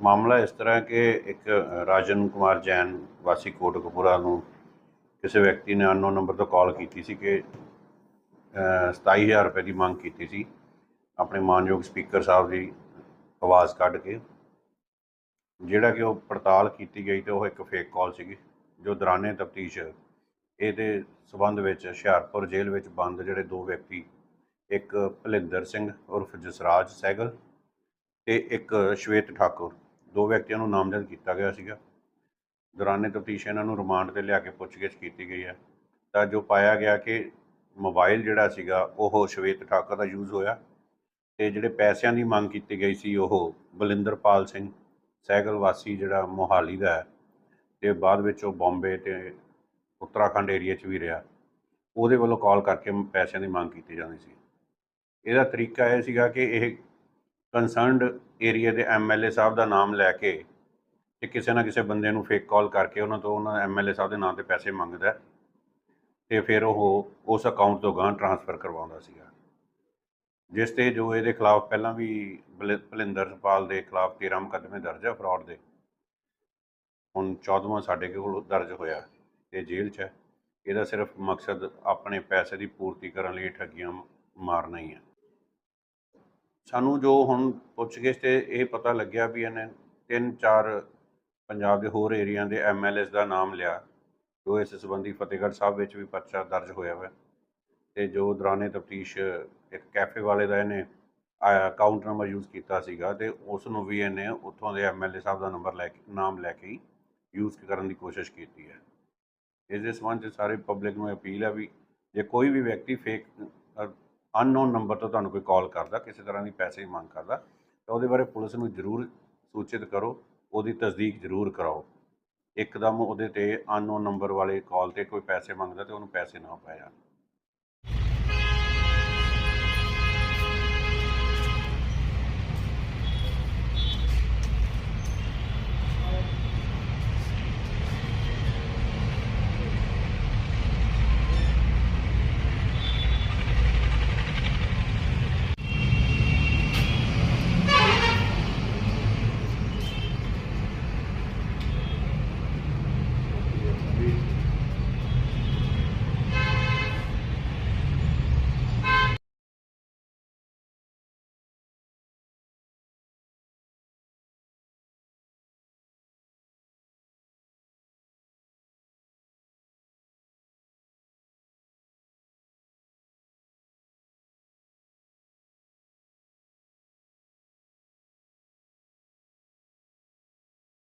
ਮਾਮਲਾ ਇਸ ਤਰ੍ਹਾਂ ਕਿ ਇੱਕ ਰਾਜਨ ਕੁਮਾਰ ਜੈਨ ਵਾਸੀ ਕੋਟਕਪੂਰਾ ਨੂੰ ਕਿਸੇ ਵਿਅਕਤੀ ਨੇ ਅਨਨੋਨ ਨੰਬਰ ਤੋਂ ਕਾਲ ਕੀਤੀ ਸੀ ਕਿ ਅ, 27000 ਰੁਪਏ ਦੀ ਮੰਗ ਕੀਤੀ ਸੀ। ਆਪਣੇ ਮਾਨਯੋਗ ਸਪੀਕਰ ਸਾਹਿਬ ਦੀ ਆਵਾਜ਼ ਕੱਢ ਕੇ ਜਿਹੜਾ ਕਿ ਉਹ ਪੜਤਾਲ ਕੀਤੀ ਗਈ ਤੇ ਉਹ ਇੱਕ ਫੇਕ ਕਾਲ ਸੀਗੀ ਜੋ ਦੌਰਾਨੇ ਤਫਤੀਸ਼ ਇਹਦੇ ਸਬੰਧ ਵਿੱਚ ਹੁਸ਼ਿਆਰਪੁਰ ਜੇਲ੍ਹ ਵਿੱਚ ਬੰਦ ਜਿਹੜੇ ਦੋ ਵਿਅਕਤੀ ਇੱਕ ਭਲਿੰਦਰ ਸਿੰਘ ਉਰਫ ਜਸਰਾਜ ਸਹਿਗਲ ਤੇ ਇੱਕ ਸ਼ਵੇਤ ਠਾਕੁਰ। ਦੋ ਵਿਅਕਤੀਆਂ ਨੂੰ ਨਾਮਜ਼ਦ ਕੀਤਾ ਗਿਆ ਸੀਗਾ। ਦੌਰਾਨੇ ਤਫਤੀਸ਼ ਇਹਨਾਂ ਨੂੰ ਰਿਮਾਂਡ ਤੇ ਲਿਆ ਕੇ ਪੁੱਛਗਿੱਛ ਕੀਤੀ ਗਈ ਹੈ। ਤਾਂ ਜੋ ਪਾਇਆ ਗਿਆ ਕਿ ਮੋਬਾਈਲ ਜਿਹੜਾ ਸੀਗਾ, ਉਹ ਸ਼ਵੇਤ ਠਾਕਰ ਦਾ ਯੂਜ਼ ਹੋਇਆ ਤੇ ਜਿਹੜੇ ਪੈਸਿਆਂ ਦੀ ਮੰਗ ਕੀਤੀ ਗਈ ਸੀ, ਉਹ ਬਲਿੰਦਰਪਾਲ ਸਿੰਘ ਸਹਿਗਲ ਵਾਸੀ ਜਿਹੜਾ ਮੋਹਾਲੀ ਦਾ ਹੈ ਤੇ ਬਾਅਦ ਵਿੱਚ ਉਹ ਬੰਬੇ ਤੇ ਉੱਤਰਾਖੰਡ ਏਰੀਆ 'ਚ ਵੀ ਰਿਹਾ। ਉਹਦੇ ਵੱਲੋਂ ਕਾਲ ਕਰਕੇ ਪੈਸਿਆਂ ਦੀ ਮੰਗ ਕੀਤੀ ਜਾਂਦੀ ਸੀ। ਇਹਦਾ ਤਰੀਕਾ ਇਹ ਸੀਗਾ ਕਿ ਇਹ ਕੰਸਰਨਡ ਏਰੀਆ ਦੇ ਐਮਐਲਏ ਸਾਹਿਬ ਦਾ ਨਾਮ ਲੈ ਕੇ ਤੇ ਕਿਸੇ ਨਾ ਕਿਸੇ ਬੰਦੇ ਨੂੰ ਫੇਕ ਕਾਲ ਕਰਕੇ ਉਹਨਾਂ ਤੋਂ ਉਹਨਾਂ ਐਮਐਲਏ ਸਾਹਿਬ ਦੇ ਨਾਂ ਤੇ ਪੈਸੇ ਮੰਗਦਾ ਹੈ ਤੇ ਫਿਰ ਉਹ ਉਸ ਅਕਾਊਂਟ ਤੋਂ ਗਾਂ ਟ੍ਰਾਂਸਫਰ ਕਰਵਾਉਂਦਾ ਸੀਗਾ। ਜਿਸ ਤੇ ਜੋ ਇਹਦੇ ਖਿਲਾਫ ਪਹਿਲਾਂ ਵੀ ਬਲ- ਭਲਿੰਦਰਪਾਲ ਦੇ ਖਿਲਾਫ 13 ਮੁਕੱਦਮੇ ਦਰਜ ਹੈ ਫਰਾਡ ਦੇ, ਹੁਣ 14ਵਾਂ ਸਾਡੇ ਕੋਲ ਦਰਜ ਹੋਇਆ, ਇਹ ਜੇਲ੍ਹ 'ਚ ਹੈ। ਇਹਦਾ ਸਿਰਫ ਮਕਸਦ ਆਪਣੇ ਪੈਸੇ ਦੀ ਪੂਰਤੀ ਕਰਨ ਲਈ ਠੱਗੀਆਂ ਮਾਰਨਾ ਹੀ ਹੈ। ਸਾਨੂੰ ਜੋ ਹੁਣ ਪੁੱਛਗਿੱਛ ਤੇ ਇਹ ਪਤਾ ਲੱਗਿਆ ਵੀ ਇਹਨੇ ਤਿੰਨ ਚਾਰ ਪੰਜਾਬ ਦੇ ਹੋਰ ਏਰੀਆ ਦੇ ਐਮਐਲਏਸ ਦਾ ਨਾਮ ਲਿਆ, ਜੋ ਇਸ ਸੰਬੰਧੀ ਫਤਿਹਗੜ੍ਹ ਸਾਹਿਬ ਵਿੱਚ ਵੀ ਪਰਚਾ ਦਰਜ ਹੋਇਆ ਹੋਇਆ ਤੇ ਜੋ ਦੌਰਾਨੇ ਤਫਤੀਸ਼ ਇੱਕ ਕੈਫੇ ਵਾਲੇ ਦਾ ਇਹਨੇ ਅਕਾਊਂਟ ਨੰਬਰ ਯੂਜ਼ ਕੀਤਾ ਸੀਗਾ ਤੇ ਉਸ ਨੂੰ ਵੀ ਇਹਨੇ ਉੱਥੋਂ ਦੇ ਐਮਐਲਏ ਸਾਹਿਬ ਦਾ ਨੰਬਰ ਲੈ ਕੇ, ਨਾਮ ਲੈ ਕੇ ਯੂਜ਼ ਕਰਨ ਦੀ ਕੋਸ਼ਿਸ਼ ਕੀਤੀ ਹੈ। ਇਸ ਦੇ ਸੰਬੰਧ ਸਾਰੇ ਪਬਲਿਕ ਨੂੰ ਅਪੀਲ ਹੈ ਵੀ ਜੇ ਕੋਈ ਵੀ ਵਿਅਕਤੀ ਫੇਕ ਅਨਨੋਨ ਨੰਬਰ ਤੋਂ ਤੁਹਾਨੂੰ ਕੋਈ ਕਾਲ ਕਰਦਾ, ਕਿਸੇ ਤਰ੍ਹਾਂ ਦੀ ਪੈਸੇ ਦੀ ਮੰਗ ਕਰਦਾ, ਤਾਂ ਉਹਦੇ ਬਾਰੇ ਪੁਲਿਸ ਨੂੰ ਜ਼ਰੂਰ ਸੂਚਿਤ ਕਰੋ, ਉਹਦੀ ਤਸਦੀਕ ਜ਼ਰੂਰ ਕਰਾਓ। ਇੱਕਦਮ ਉਹਦੇ ਤੇ ਅਨਨੋਨ ਨੰਬਰ ਵਾਲੇ ਕਾਲ ਤੇ ਕੋਈ ਪੈਸੇ ਮੰਗਦਾ ਤੇ ਉਹਨੂੰ ਪੈਸੇ ਨਾ ਪਾਇਆ ਜਾਣ।